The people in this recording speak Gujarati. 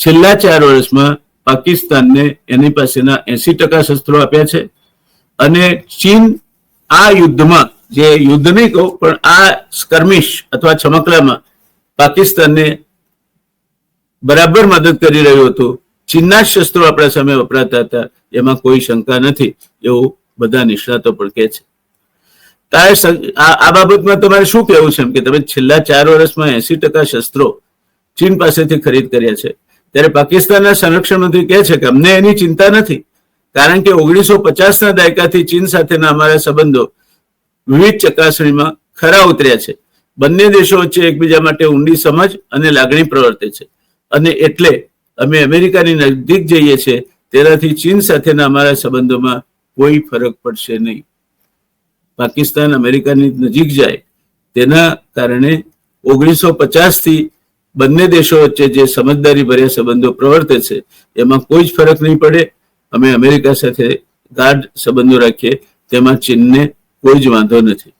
છેલ્લા ચાર વર્ષમાં પાકિસ્તાનને એની પાસેના એસી ટકા શસ્ત્રો આપ્યા છે અને ચીન આ યુદ્ધમાં જે યુદ્ધ નહીં કહું, પણ આ સ્કર્મિશ અથવા છમકલામાં પાકિસ્તાનને બરાબર મદદ કરી રહ્યું હતું. ચીનના શસ્ત્રો આપણા સામે વપરાતા હતા, એમાં કોઈ શંકા નથી, એવું બધા નિષ્ણાતો પણ કહે છે. આ બાબતમાં તમારે શું કહેવું છે? એમ કે તમે છેલ્લા ચાર વર્ષમાં એસી ટકા શસ્ત્રો ચીન પાસેથી ખરીદ કર્યા છે. ત્યારે પાકિસ્તાનના સંરક્ષણ મંત્રી કહે છે કે અમને એની ચિંતા નથી, કારણ કે ઓગણીસો પચાસના દાયકાથી ચીન સાથેના અમારા સંબંધો વિવિધ ચકાસણીમાં ખરા ઉતર્યા છે. બંને દેશો વચ્ચે એકબીજા માટે ઊંડી સમજ અને લાગણી પ્રવર્તે છે. અને એટલે અમે અમેરિકાની નજીક જઈએ છીએ, તેનાથી ચીન સાથેના અમારા સંબંધોમાં કોઈ ફરક પડશે નહીં. પાકિસ્તાન અમેરિકાની નજીક જાય, તેના કારણે ઓગણીસો પચાસથી બંને દેશો વચ્ચે જે સમજદારી ભર્યા સંબંધો પ્રવર્તે છે, એમાં કોઈ જ ફરક નહીં પડે. અમે અમેરિકા સાથે ગાઢ સંબંધો રાખીએ, તેમાં ચીનને કોઈ જ વાંધો નથી.